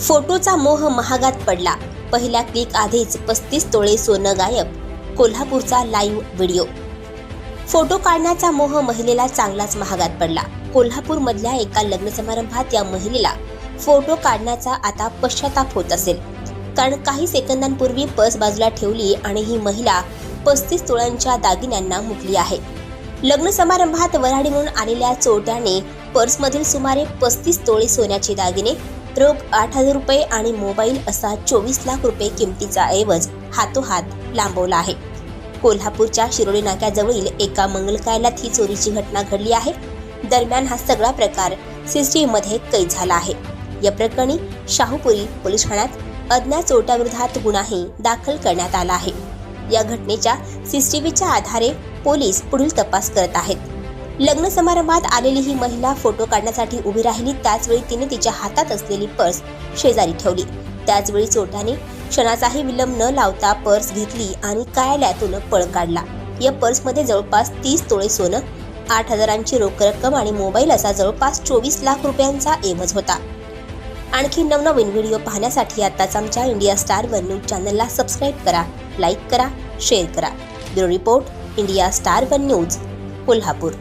फोटोचा मोह महागात पडला. पहिल्या क्लिक आधीच पस्तीस तोळे सोनं गायब. कोल्हापूरचा लाईव्ह व्हिडिओ फोटो काढण्याचा मोह महिलेला चांगलाच महागात पडला. कोल्हापूरमधल्या एका लग्न समारंभात या महिलेला फोटो काढण्याचा आता पश्चाताप होत असेल. कारण काही सेकंदांपूर्वी पर्स बाजूला ठेवली आणि ही महिला पस्तीस तोळ्यांच्या दागिन्यांना मुकली आहे. लग्न समारंभात वऱ्हाडी म्हणून आलेल्या चोरट्याने पर्समधील सुमारे पस्तीस तोळे सोन्याचे दागिने रोख आठ हजार रुपये आणि मोबाईल असा चोवीस लाख रुपये किमतीचा ऐवज हातोहात लांबवला आहे. कोल्हापूरच्या शिरोली नाक्याजवळील एका मंगलकायलात ही चोरीची घटना घडली आहे. दरम्यान हा सगळा प्रकार सीसीटीव्ही मध्ये कैद झाला आहे. या प्रकरणी शाहूपुरी पोलीस ठाण्यात अज्ञात चोरट्याविरोधात गुन्हाही दाखल करण्यात आला आहे. या घटनेच्या सीसीटीव्हीच्या आधारे पोलीस पुढील तपास करत आहेत. लग्न समारंभात आलेली ही महिला फोटो काढण्यासाठी उभी राहिली. त्याचवेळी तिने तिच्या हातात असलेली पर्स शेजारी ठेवली. त्याचवेळी चोरट्याने क्षणाचाही विलंब न लावता पर्स घेतली आणि कार्यालयातून पळ काढला. या पर्समध्ये जवळपास तीस तोळे सोनं आठ हजारांची रोख रक्कम आणि मोबाईल असा जवळपास चोवीस लाख रुपयांचा एवज होता. आणखी नवनवीन व्हिडिओ पाहण्यासाठी आताच आमच्या इंडिया स्टार वन न्यूज चॅनलला सबस्क्राईब करा लाईक करा शेअर करा. Bureau report India star one news Kolhapur.